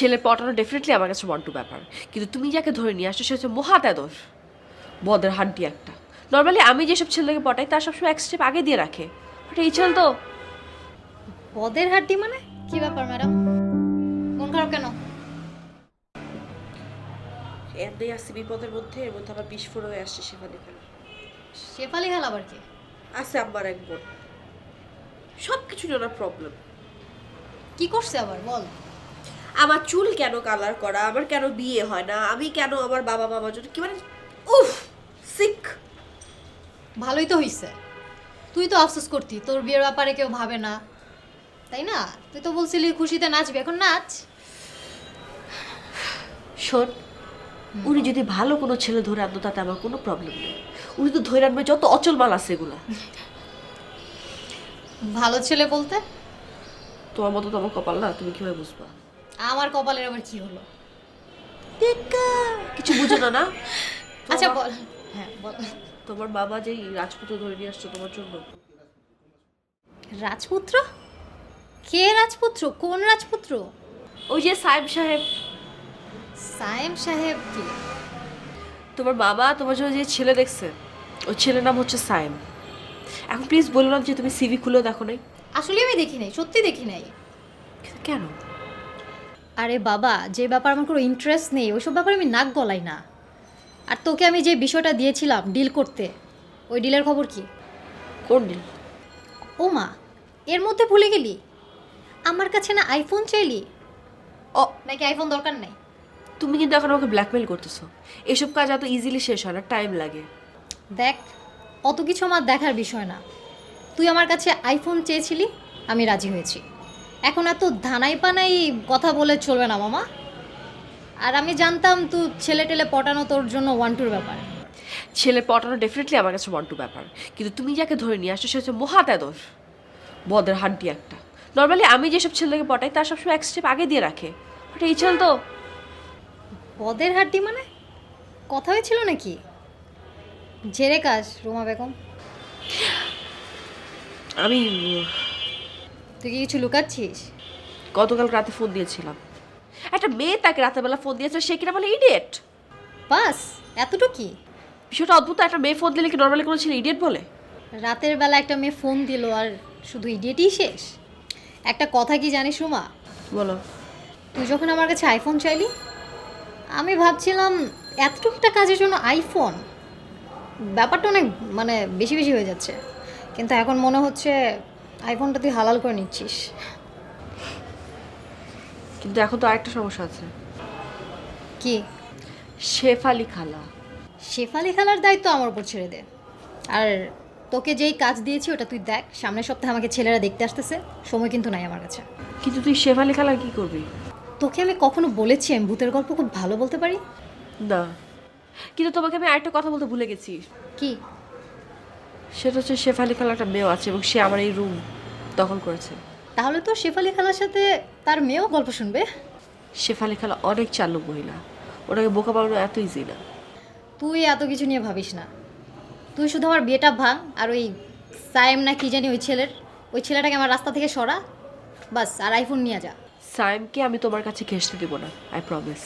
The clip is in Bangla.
ছেলে পটানো ডেফিনেটলি আমার কাছে ওয়ান টু ব্যাপার। কিন্তু তুমি যাকে ধরে নিয়ে আসছো সে হচ্ছে মহাতেদর। বদের হাড্ডি একটা। নর্মালি আমি যেসব ছেলেকে পটাই তার সবসময় এক স্টেপ আগে দিয়ে রাখে। বাট এই ছেলে তো বদের হাড্ডি মানে? কি ব্যাপার ম্যাডাম? মন খারাপ কেন? এমনি আসছে বিপদের মধ্যে এর মধ্যে আবার বিস্ফোরণ হয়ে আসছে সেখানে শেফালি খেলা আবার কি? আছে আমার এক বোন সব কিছু ওনার প্রবলেম কি করছে আবার? বল। আমার চুল কেন কালার করা? আমার কেন বিয়ে হয় না? আমি কেন আমার বাবা মামার জন্য কি মানে উফ সিক ভালোই তো হইছে। তুই তো আফসোস করতি তোর বিয়ের ব্যাপারে কেউ ভাবে না। তাই না? তুই তো বলছিলি খুশিতে নাচবি এখন নাচ। শোন উনি যদি ভালো কোনো ছেলে ধরে আনতো তাতে আমার কোনো প্রবলেম নেই। উনি তো ধরে আনবে যত অচল মাল আছে এগুলা। ভালো ছেলে বলতে? তোমার মতো তো আমার কপাল না তুমি কীভাবে বুঝবা? আমার কপালের আবার কি হলো? কিছু বুঝো না না? আচ্ছা বল। হ্যাঁ বল। তোমার বাবা যেই রাজপুত্র ধরে নিয়ে আসছো তোমার জন্য। রাজপুত্র? কে রাজপুত্র? কোন রাজপুত্র? ওই যে সাহেব সাহেব। সায়েম সাহেব কি? তোমার বাবা তোমার জন্য যে ছেলে দেখছে ওই ছেলের নাম হচ্ছে সায়েম। এখন প্লিজ বলো না যে তুমি সিভি খুলেও দেখো নাই। আসলে আমি দেখি নাই সত্যি দেখি নাই। কেন? আরে বাবা যে ব্যাপার আমার কোনো ইন্টারেস্ট নেই ওইসব ব্যাপারে আমি নাক গলাই না। আর তোকে আমি যে বিষয়টা দিয়েছিলাম ডিল করতে ওই ডিলের খবর কি? কোন ডিল ও মা এর মধ্যে ভুলে গেলি? আমার কাছে না আইফোন চাইলি? ও। নাকি আইফোন দরকার নেই? তুমি কিন্তু এখন আমাকে ব্ল্যাকমেল করতেছো। এসব কাজ এত ইজিলি শেষ হয় না টাইম লাগে। দেখ অত কিছু আমার দেখার বিষয় না। তুই আমার কাছে আইফোন চেয়েছিলি আমি রাজি হয়েছি। এখন এত ধানাই পানাই কথা বলে চলবে না মামা। আর আমি জানতাম তুই ছেলে টেলে পটানো তোর জন্য ওয়ান টুর ব্যাপার। ছেলে পটানো ডেফিনেটলি আমার কাছে ওয়ান টু ব্যাপার। কিন্তু তুমি যাকে ধরে নিয়ে আসছো সে হচ্ছে মহাতেদর। বদের হাড্ডি একটা। নর্মালি আমি যেসব ছেলেকে পটাই তার সবসময় এক স্টেপ আগে দিয়ে রাখে। বাট এই ছেলে তো বদের হাড্ডি মানে? কথা হয়েছিল নাকি? ঝেড়ে কাজ রোমা বেগম। আমি তুই কি কিছু লুকাচ্ছিস? গতকাল রাতে ফোন দিয়েছিলাম। একটা মেয়ে তাকে রাতের বেলা ফোন দিয়েছে সে কিনা বলে ইডিয়েট বাস এতটুকু? কি বিষয়টা অদ্ভুত একটা মেয়ে ফোন দিলে কি নর্মালি কোনো ছেলে ইডিয়েট বলে? রাতের বেলা একটা মেয়ে ফোন দিল আর শুধু ইডিয়েটই শেষ? একটা কথা কি জানিস রুমা বলো। তুই যখন আমার কাছে আইফোন চাইলি আমি ভাবছিলাম এতটুকু একটা কাজের জন্য আইফোন ব্যাপারটা অনেক মানে বেশি বেশি হয়ে যাচ্ছে। কিন্তু এখন মনে হচ্ছে আইফোনটা তুই হালাল করে নিচ্ছিস। কিন্তু এখন তো আরেকটা সমস্যা আছে। কি? শেফালি খালা। শেফালি খালার দায়িত্ব আমার উপর ছেড়ে দে। আর তোকে যেই কাজ দিয়েছি ওটা তুই দেখ সামনের সপ্তাহে আমাকে ছেলেরা দেখতে আসতেছে সময় কিন্তু নাই আমার কাছে। কিন্তু তুই শেফালি খালা কি করবি? তোকে আমি কখনো বলেছি আমি ভূতের গল্প খুব ভালো বলতে পারি? না। কিন্তু তোমাকে আমি আরেকটা কথা বলতে ভুলে গেছি। কি? সেটা হচ্ছে শেফালি খালা একটা মেয়েও আছে এবং সে আমার এই রুম দখল করেছে। তাহলে তো শেফালি খালার সাথে তার মেয়েও গল্প শুনবে? শেফালি খালা অনেক চালু মহিলা। ওটাকে বোকা বানানো এত ইজি না। তুই এত কিছু নিয়ে ভাবিস না। তুই শুধু আমার বিয়েটা ভাঙ আর ওই সায়েম না কি জানি ওই ছেলের ওই ছেলেটাকে আমার রাস্তা থেকে সরা। বাস আর আইফোন নিয়ে যা। সাইমকে আমি তোমার কাছে ঘেসতে দেবো না আই প্রমিস